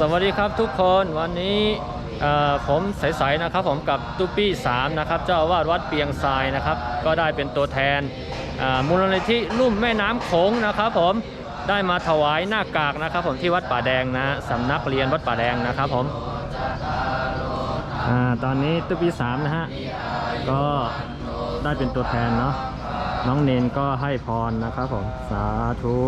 สวัสดีครับทุกคนวันนี้ผมใสๆนะครับผมกับตุ๊ปี้3นะครับเจ้าอาวาสวัดเปียงทรายนะครับ ก็ได้เป็นตัวแทนมูลนิธิลุ่มแม่น้ำโขงนะครับ ผมได้มาถวายหน้ากากนะครับ ผมที่วัดป่าแดงนะสำนักเรียนวัดป่าแดงนะครับผมอตอนนี้ตุ๊ปี้3นะฮะก็ได้เป็นตัวแทนเนาะ น้องเนนก็ให้พรนะครับผมสาธุ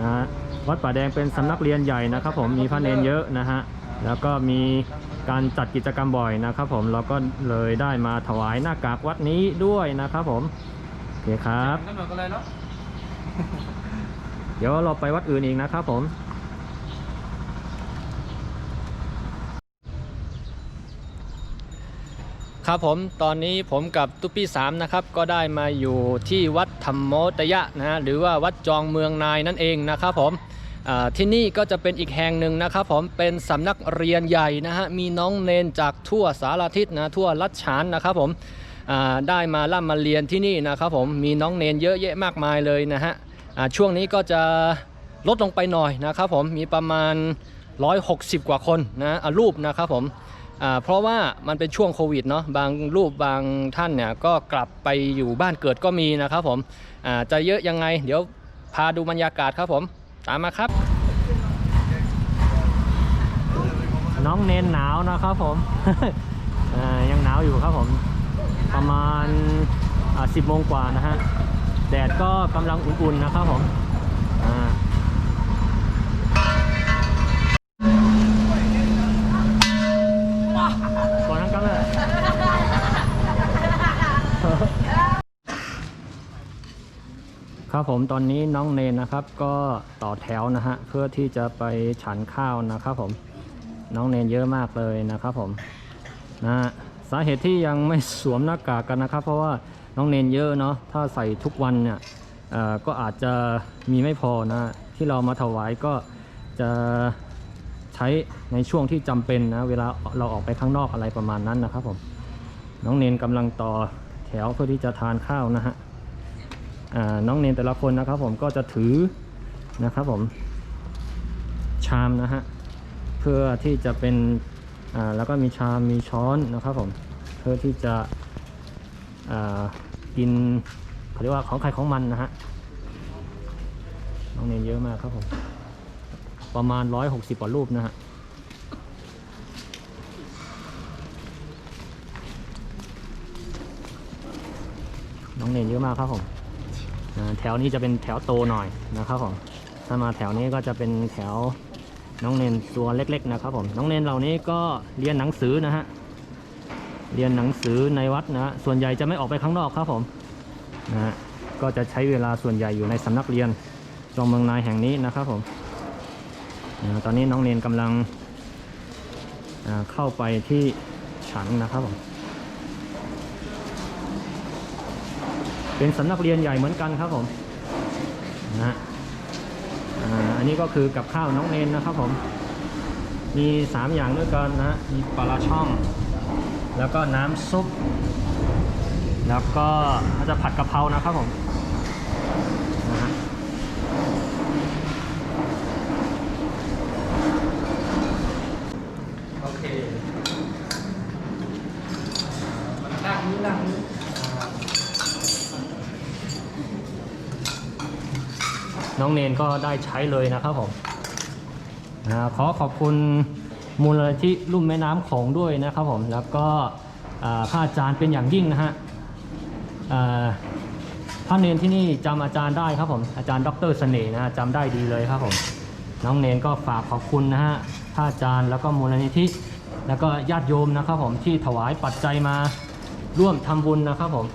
นะฮะวัดป่าแดงเป็นสำนักเรียนใหญ่นะครับผมมีพระเนนเยอะนะฮะแล้วก็มีการจัดกิจกรรมบ่อยนะครับผมเราก็เลยได้มาถวายหน้ากากวัดนี้ด้วยนะครับผมโอเคครับกันหมดกันเลยเนาะเดี๋ยวเราไปวัดอื่นอีกนะครับผม ครับผมตอนนี้ผมกับตุ๊ปปี้สามนะครับก็ได้มาอยู่ที่วัดธรรมโมตยะนะฮะหรือว่าวัดจองเมืองนายนั่นเองนะครับผมที่นี่ก็จะเป็นอีกแห่งหนึ่งนะครับผมเป็นสำนักเรียนใหญ่นะฮะมีน้องเนนจากทั่วสารทิศนะทั่วรัชฉานนะครับผมได้มาล่ำมาเรียนที่นี่นะครับผมมีน้องเนนเยอะแยะมากมายเลยนะฮะช่วงนี้ก็จะลดลงไปหน่อยนะครับผมมีประมาณ 160 กว่าคนนะรูปนะครับผม เพราะว่ามันเป็นช่วงโควิดเนาะบางรูปบางท่านเนี่ยก็กลับไปอยู่บ้านเกิดก็มีนะครับผมจะเยอะยังไง เดี๋ยวพาดูบรรยากาศครับผมตามมาครับ น้องเนนหนาวนะครับผมยังหนาวอยู่ครับผม ประมาณ 10โมงกว่านะฮะ แดดก็กำลังอุ่นๆนะครับผมอ่า ก่อนนั้นก็เลย ครับผมตอนนี้น้องเนนนะครับ ก็ต่อแถวนะฮะเพื่อที่จะไปฉันข้าวนะครับผมน้องเนนเยอะมากเลยนะครับผมนะสาเหตุที่ยังไม่สวมหน้ากากกันนะครับ เพราะว่าน้องเนนเยอะเนาะถ้าใส่ทุกวันเนี่ยก็อาจจะมีไม่พอนะที่เรามาถวายก็จะใช้ในช่วงที่จำเป็นนะเวลาเราออกไปข้างนอกอะไรประมาณนั้นนะครับผมน้องเนนกำลังต่อแถวเพื่อที่จะทานข้าวนะฮะ น้องเนนแต่ละคนนะครับผมก็จะถือนะครับผมชามนะฮะเพื่อที่จะเป็นแล้วก็มีชามมีช้อนนะครับผมเพื่อที่จะกินเขาเรียกว่าของใครของมันนะฮะน้องเนนเยอะมากครับผมประมาณ 160กว่ารูปนะฮะน้องเนนเยอะมากครับผม แถวนี้จะเป็นแถวโตหน่อยนะครับผมถ้ามาแถวนี้ก็จะเป็นแถวน้องเนนตัวเล็ก ๆ นะครับผมน้องเนนเหล่านี้ก็เรียนหนังสือนะฮะเรียนหนังสือในวัดนะฮะส่วนใหญ่จะไม่ออกไปข้างนอกครับผมนะฮะก็จะใช้เวลาส่วนใหญ่อยู่ในสำนักเรียนจอมเมืองนายแห่งนี้นะครับผมอ่าตอนนี้น้องเนนกำลังเข้าไปที่ฉันนะครับผม เป็นสำนักเรียนใหญ่เหมือนกันครับผมนะฮะอันนี้ก็คือกับข้าวน้องเนนนะครับผม มี 3 อย่างด้วยกันนะ มีปลาช่อง แล้วก็น้ำซุป แล้วก็จะผัดกะเพรานะครับผมนะฮะ โอเคนั่งนี้นั่งนี้ น้องเนนก็ได้ใช้เลยนะครับผมขอขอบคุณมูลนิธิลุ่มแม่น้ำโขงด้วยนะครับผมแล้วก็อ่าพระอาจารย์เป็นอย่างยิ่งนะฮะอ่าพระเนนที่นี่จำอาจารย์ได้ครับผมอาจารย์ดรเสน่ห์นะจำได้ดีเลยครับผมน้องเนนก็ฝากขอบคุณนะฮะพระอาจารย์แล้วก็มูลนิธิ แล้วก็ญาติโยมนะครับผมที่ถวายปัจจัยมาร่วมทำบุญนะครับผม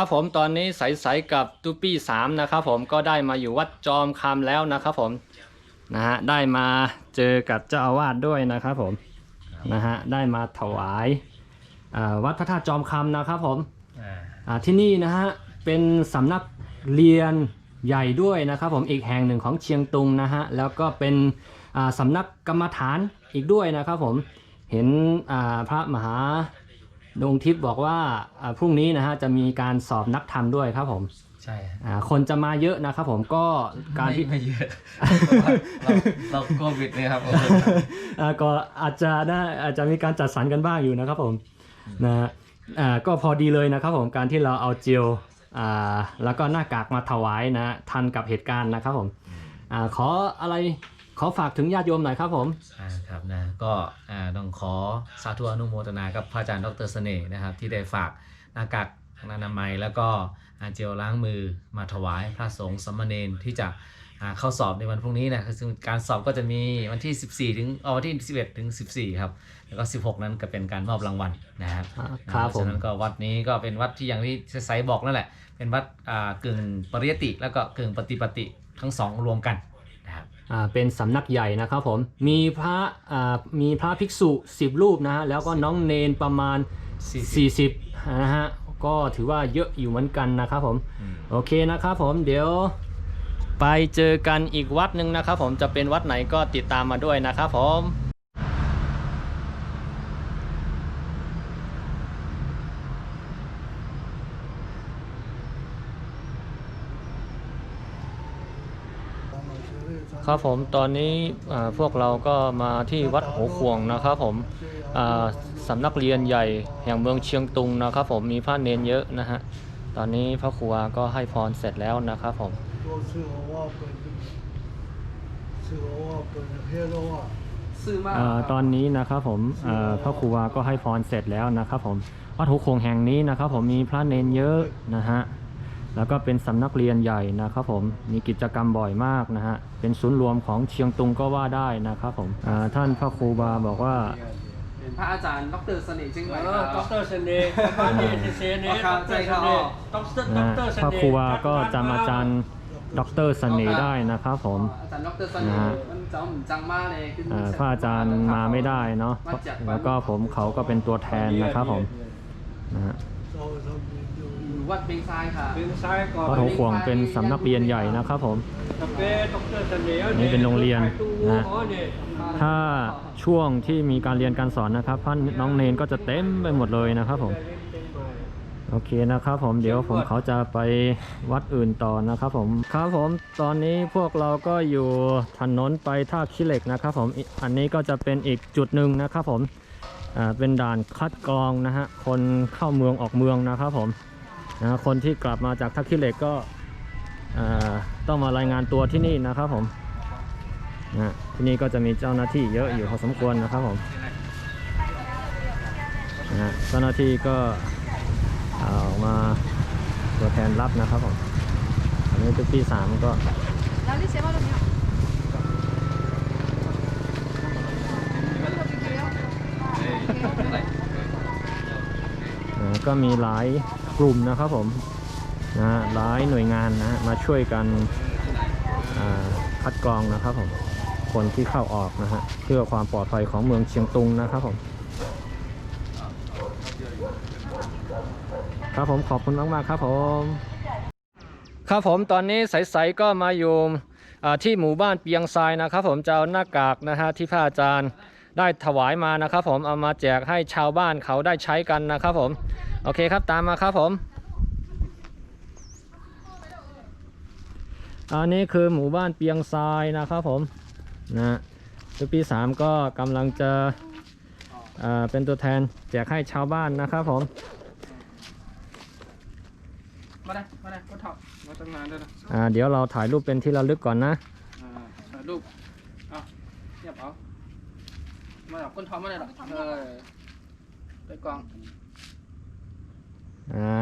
ครับผมตอนนี้ใสๆกับตูปี้สามนะครับผมก็ได้มาอยู่วัดจอมคำแล้วนะครับผมนะฮะได้มาเจอกับเจ้าอาวาสด้วยนะครับผมนะฮะได้มาถวายอ่าวัดพระธาตุจอมคำนะครับผมอ่าอ่าที่นี่นะฮะเป็นสำนักเรียนใหญ่ด้วยนะครับผมอีกแห่งหนึ่งของเชียงตุงนะฮะแล้วก็เป็นอ่าสำนักกรรมฐานอีกด้วยนะครับผมเห็นอ่าพระมหา ดวงทิพย์บอกว่าอ่าพรุ่งนี้นะฮะจะมีการสอบนักธรรมด้วยครับผมใช่อ่าคนจะมาเยอะนะครับผมก็การไม่ที่ไม่เยอะเพราะว่าเราเราโควิดเนี่ยครับผมอ่าก็อาจจะได้อาจจะมีการจัดสรรกันบ้างอยู่นะครับผมนะฮะอ่าก็พอดีเลยนะครับผมการที่เราเอาเจลอ่าแล้วก็หน้ากากมาถวายนะทันกับเหตุการณ์นะครับผมอาขออะไร ขอฝากถึงญาติโยมหน่อยครับผมอ่าครับนะก็อ่าต้องขอสาธุอนุโมทนากับพระอาจารย์ดรเสน่ห์นะครับ ที่ได้ฝากหน้ากากอนามัยแล้วก็อ่าเจลล้างมือมาถวายพระสงฆ์สามเณรที่จะอ่าเข้าสอบในวันพรุ่งนี้นะคือซึ่งการสอบก็จะมีวันที่ 14 ถึงเอาวันที่ 11 ถึง 14 ครับ แล้วก็ 16 นั้นก็เป็นการมอบรางวัลนะครับอ่าครับเพาะฉะนั้นก็วัดนี้ก็เป็นวัดที่อย่างที่ไซบอกนั่นแหละ เป็นวัดอ่ากึ่งปริยติ แล้วก็กึ่งปฏิปติทั้งสองรวมกันนะครับอ่า เป็นสำนักใหญ่นะครับผม มีพระอ่ามีพระภิกษุ 10 รูปนะฮะ แล้วก็น้องเนนประมาณ 40นะฮะ ก็ถือว่าเยอะอยู่เหมือนกันนะครับผมอืมโอเคนะครับผม เดี๋ยวไปเจอกันอีกวัดหนึ่งนะครับผม จะเป็นวัดไหนก็ติดตามมาด้วยนะครับผม ครับผมตอนนี้อ่าพวกเราก็มาที่วัดหัวขวงนะครับผมอ่าสำนักเรียนใหญ่แห่งเมืองเชียงตุงนะครับผมมีพระเนนเยอะนะฮะตอนนี้พระครูก็ให้พรเสร็จแล้วนะครับผมก็ซื้อหัวว่าเป็นซื้อหัวว่าเป็นเฮโร่ว่าซื้อมากเอ่อตอนนี้นะครับผมเอ่อพระครูวาก็ให้พรเสร็จแล้วนะครับผมวัดหัวโขงแห่งนี้นะครับผมมีพระเนนเยอะนะฮะ แล้วก็เป็นสำนักเรียนใหญ่นะครับผมมีกิจกรรมบ่อยมากนะฮะเป็นศูนย์รวมของเชียงตุงก็ว่าได้นะครับผมอ่าท่านพระครูบาบอกว่าเป็นพระอาจารย์ดรเสน่ห์เชียงใหม่เอคอรับด็อกเตอร์เสน่ห์บ้านนี่เสน่ห์คด็รัอบกเตอร์ใช่เสครับน่ห์ด็อกเตอร์ด็นะอกเตอร์เสพระน่ห์ครูวาก็จำอาจารย์ดอกเตอรเสน่ห์ได้นะครับผมอาจารย์ดรเสน่นะฮะห์มันจังจังมากเลยขึ้นอ่าพระอาจารย์มาไม่ได้เนาะแล้วก็ผมเขาก็เป็นตัวแทนนะครับผมนะฮะ วัดเบงซายค่ะ เป็นซ้ายก่อนวัดหัวขวงเป็นสำนักเรียนใหญ่นะครับผมด็อกเตอร์ด็อกเตอร์เสน่ห์นี่เป็นโรงเรียนนะอ๋อเนี่ยถ้าช่วงที่มีการเรียนการสอนนะครับท่านน้องเนนก็จะเต็มไปหมดเลยนะครับผม โอเคนะครับผมเดี๋ยวผมเขาจะไปวัดอื่นต่อนะครับผม ครับผมตอนนี้พวกเราก็อยู่ถนนไปท่าขี้เหล็กนะครับผมอีกอันนี้ก็จะเป็นอีกจุดหนึ่งนะครับผมอ่าเป็นด่านคัดกรองนะฮะคนเข้าเมืองออกเมืองนะครับผม นะคนที่กลับมาจากทักขิเหล็กก็ต้องมารายงานตัวที่นี่นะครับผมนะที่นี่ก็จะมีเจ้าหน้าที่เยอะอยู่พอสมควรนะครับผมนะเจ้าหน้าที่ก็เอามาตัวแทนรับนะครับผมอันนี้ตุ๊กที่สามก็ก็มีหลาย กลุ่มนะครับผมนะฮะหลายหน่วยงานนะมาช่วยกันคัดกรองนะครับผมคนที่เข้าออกนะฮะเพื่อความปลอดภัยของเมืองเชียงตุงนะครับผมครับผมขอบคุณมากๆครับผมครับผมตอนนี้ใสๆก็มาอยู่ที่หมู่บ้านเปียงทรายนะครับ ผมจะเอาหน้ากากนะฮะที่พระอาจารย์ได้ถวายมานะครับ ผมเอามาแจกให้ชาวบ้านเขาได้ใช้กันนะครับ ผม โอเคครับตามมาครับผม อันนี้คือหมู่บ้านเปียงทรายนะครับผมนะทุกปีสามก็กำลังจะอ่าเป็นตัวแทนแจกให้ชาวบ้านนะครับผมมาได้มาได้ก็ถอดมาตั้งนานด้วยนะอ่าเดี๋ยวเราถ่ายรูปเป็นที่ระลึกก่อนนะอ่าถ่ายรูปเอาเทียบเอามาจากคนทอมมาเลยหรอเออไปกอง อ่า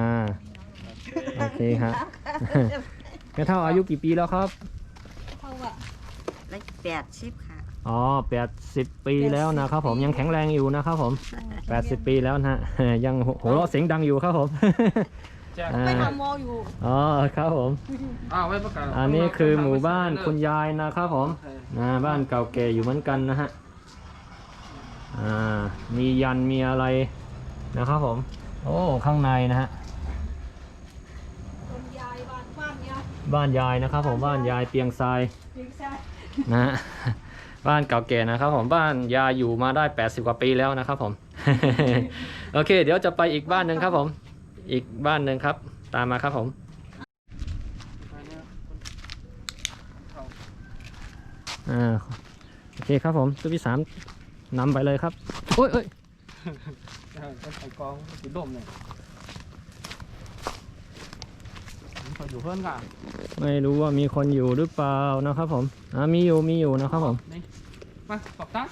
โอเคครับแม่เท่าอายุกี่ปีแล้วครับเลขแปดสิบค่ะ อ๋อแปดสิบปีแล้วนะครับผมยังแข็งแรงอยู่นะครับผมแปดสิบปีแล้วนะฮะยังหัวเราะเสียงดังอยู่ครับผม แจกอ่าไปทำโมอยู่อ๋อครับผม อ้าวไว้ประกาศอันนี้คือหมู่บ้านคุณยายนะครับผมนะบ้านเก่าแก่อยู่เหมือนกันนะฮะอ่ามียันมีอะไรนะครับผม โอ้ ข้างในนะฮะคนยายบ้านบ้านเนี้ยบ้านยายนะครับผมบ้านยายเปียงทรายจริงใช่นะฮะบ้านเก่าแก่นะครับผมบ้านยายอยู่มาได้ 80 กว่าปีแล้วนะครับผม โอเค เดี๋ยวจะไปอีกบ้านหนึ่งครับผม อีกบ้านหนึ่งครับ ตามมาครับผมอ่าโอเคครับผมตัวที่สามนำไปเลยครับโอ้ยเอ้ย เป็นไข่กองสีดมเนี่ยคอยอยู่เพื่อนกันไม่รู้ว่ามีคนอยู่หรือเปล่านะครับผมอ่ามีอยู่มีอยู่นะครับผมนี่มาปอกตัน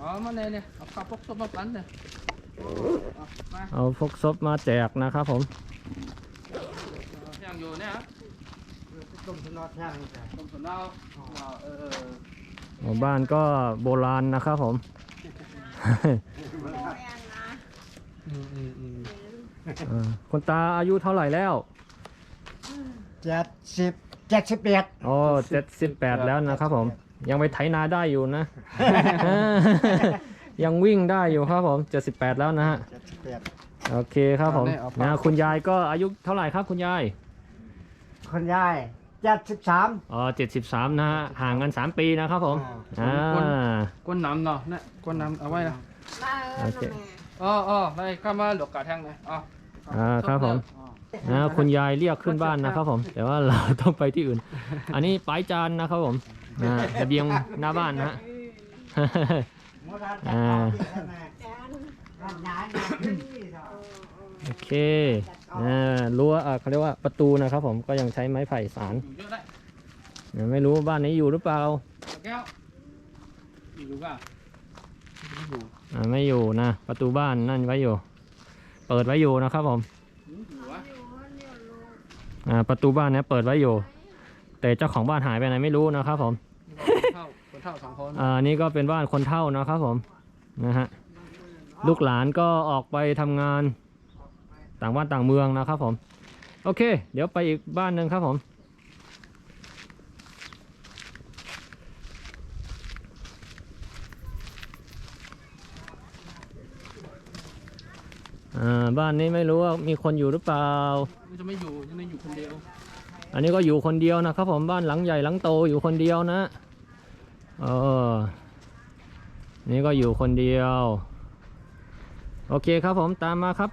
อ๋อมาเลยเนี่ยเอาข้าวพกซุปมาปั้นเนี่ยเอามาเอาพวกซบมาแจกนะครับผมย่างอยู่เนี่ยต้มสนอดย่างจ้ะต้มสุนเอาเอาเออหมู่บ้านก็โบราณนะครับผมโมแอนนะ อืมอืมอืมอ่าคุณตาอายุเท่าไหร่แล้วเจ็ดสิบเจ็ดสิบเอ็ดอ๋อเจ็ดสิบแปดแล้วนะครับผม ยังไปไถนาได้อยู่นะ ยังวิ่งได้อยู่ครับผมเจ็ดสิบแปดแล้วนะฮะ เจ็ดสิบแปดโอเคครับผมนะคุณยายก็อายุเท่าไหร่ครับคุณยาย คนยายเจ็ดสิบสาม อ๋อเจ็ดสิบสามนะฮะ ห่างกันสามปีนะครับผม อ่าก้นน้ำเนาะเนี่ยก้นน้ำเอาไว้นะมาเอโออเคแม่ อ๋ออ๋อได้ข้ามาหลวกกาแทงเลยอ๋ออ่าครับผมนะคุณยายเรียกขึ้นบ้านนะครับผม แต่ว่าเราต้องไปที่อื่น อันนี้ปลายจานนะครับผมนะระเบียงหน้าบ้านนะฮะ อ่าแอนโอเคอ่ารั้วอ่าเขาเรียกว่าประตูนะครับผมก็ยังใช้ไม้ไผ่สารอยู่เยอะได้นะไม่รู้บ้านนี้อยู่หรือเปล่า แก้วอยู่ก่ะไม่ อยู่อ่าไม่อยู่นะ ประตูบ้านนั่นไว้อยู่ เปิดไว้อยู่นะครับผมอยู่วะอ่าประตูบ้านเนี้ยเปิดไว้อยู่ แต่เจ้าของบ้านหายไปไหนไม่รู้นะครับผมคนเท่าคนเท่าสองคนอ่านี่ก็เป็นบ้านคนเฒ่านะครับผมนะฮะลูกหลานก็ออกไปทำงานต่างบ้านต่างเมืองนะครับผม โอเค เดี๋ยวไปอีกบ้านหนึ่งครับผม อ่าบ้านนี้ไม่รู้ว่ามีคนอยู่หรือเปล่ามันจะไม่อยู่ยังไม่อยู่คนเดียว อันนี้ก็อยู่คนเดียวนะครับผมบ้านหลังใหญ่หลังโตอยู่คนเดียวนะเออนี่ก็อยู่คนเดียว โอเคครับผมตามมาครับ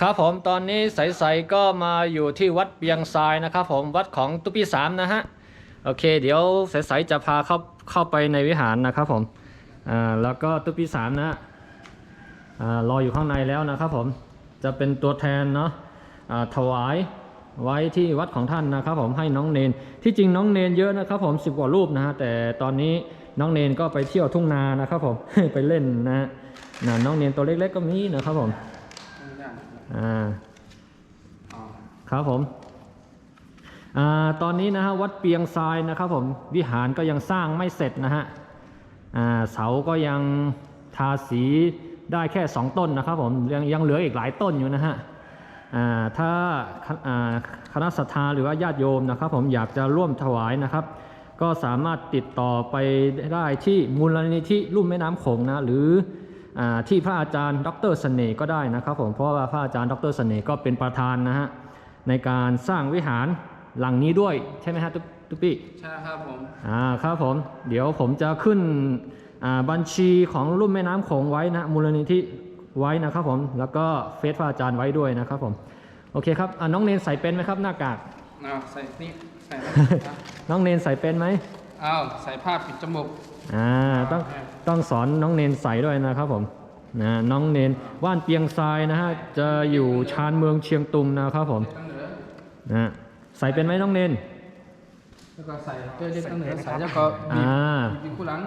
ครับผมตอนนี้ใสๆก็มาอยู่ที่วัดเปียงทรายนะครับผมวัดของตุปีสามนะฮะ โอเค เดี๋ยวใสๆจะพาเข้าเข้าไปในวิหารนะครับผม อ่าแล้วก็ตุปีสามนะอ่ารออยู่ข้างในแล้วนะครับผมจะเป็นตัวแทนเนาะอ่าถวายไว้ที่วัดของท่านนะครับผมให้น้องเนนที่จริงน้องเนนเยอะนะครับผมสิบกว่ารูปนะฮะแต่ตอนนี้น้องเนนก็ไปเที่ยวทุ่งนานะครับผมไปเล่นนะฮะนะน้องเนนตัวเล็กๆก็มีนะครับผมอ่าครับผมอ่าตอนนี้นะฮะวัดเปียงทรายนะครับผมวิหารก็ยังสร้างไม่เสร็จนะฮะ เสาก็ยังทาสีได้แค่สองต้นนะครับผมยังยังเหลืออีกหลายต้นอยู่นะฮะถ้าคณะศรัทธาหรือว่าญาติโยมนะครับ ผมอยากจะร่วมถวายนะครับ ก็สามารถติดต่อไปได้ที่มูลนิธิลุ่มแม่น้ำโขงนะหรืออที่พระอาจารย์ดรเสน่ห์ก็ได้นะครับผมเพราะว่าพระอาจารย์ดรเสน่ห์ก็เป็นประธานนะฮะในการสร้างวิหารหลังนี้ด้วยใช่ไหมฮะ ตุ๊กตุ๊กปี้ใช่ครับผมอ่าครับผม เดี๋ยวผมจะขึ้นอ่าบัญชีของรุ่มแม่น้ำโขงไว้นะมูลนิธิไว้นะครับผม แล้วก็เฟซพระอาจารย์ไว้ด้วยนะครับผม โอเคครับอ่าน้องเนนใส่เป็นไหมครับหน้ากากเอาใส่นี่ใส่นะน้องเนนใส่เป็นไหมเอาใส่ผ้าปิดจมูกอ่าต้องต้องสอนน้องเนนใส่ด้วยนะครับผมนะน้องเนนว่านเปียงทรายนะฮะจะอยู่ชานเมืองเชียงตุงนะครับผมตั้งเหนือนะใส่เป็นไหมน้องเนน แล้วก็ใส่เกลือเล็กตั้งเหนือใส่แล้วก็บีบอ่า บีบคู่หลัง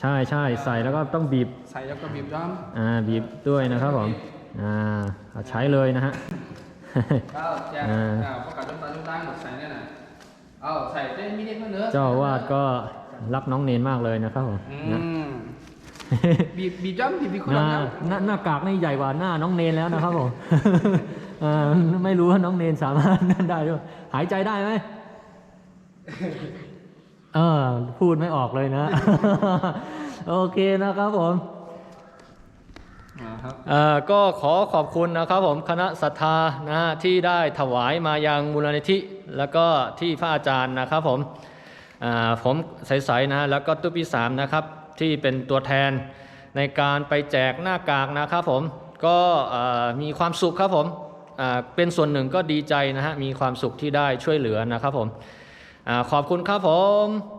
ใช่ใช่ใส่แล้วก็ต้องบีบใส่แล้วก็บีบย้อมอ่าบีบด้วยนะครับผมอ่าเอาใช้เลยนะฮะ เอาแจกอ่า อ่าประกาศจนตาจนตาหมดใส่เนี่ยนะเอาใส่เต้นมินิตั้งเหนือเจ้าอาวาดก็รักน้องเนนมากเลยนะครับผมอืนะ มบีบบีบจ้ำบีบบีบหคุณน้าจ้หน้าหน้ากากนี่ใหญ่กว่าหน้าน้องเนนแล้วนะครับผม เอ่อไม่รู้ว่าน้องเนนสามารถนั่นได้ด้วยหายใจได้ไหม เออพูดไม่ออกเลยนะ โอเคนะครับผมำครับเอ่อก็ขอขอบคุณนะครับผมคณะศรัทธานะฮะที่ได้ถวายมายังมูลนิธิ แล้วก็ที่พระอาจารย์นะครับผมอ่าผมใสๆนะแล้วก็ตุ๊ปีสามนะครับที่เป็นตัวแทนในการไปแจกหน้ากากนะครับผมก็เอ่อมีความสุขครับผมอ่าเป็นส่วนหนึ่งก็ดีใจนะฮะมีความสุขที่ได้ช่วยเหลือนะครับผมอา ขอบคุณครับผม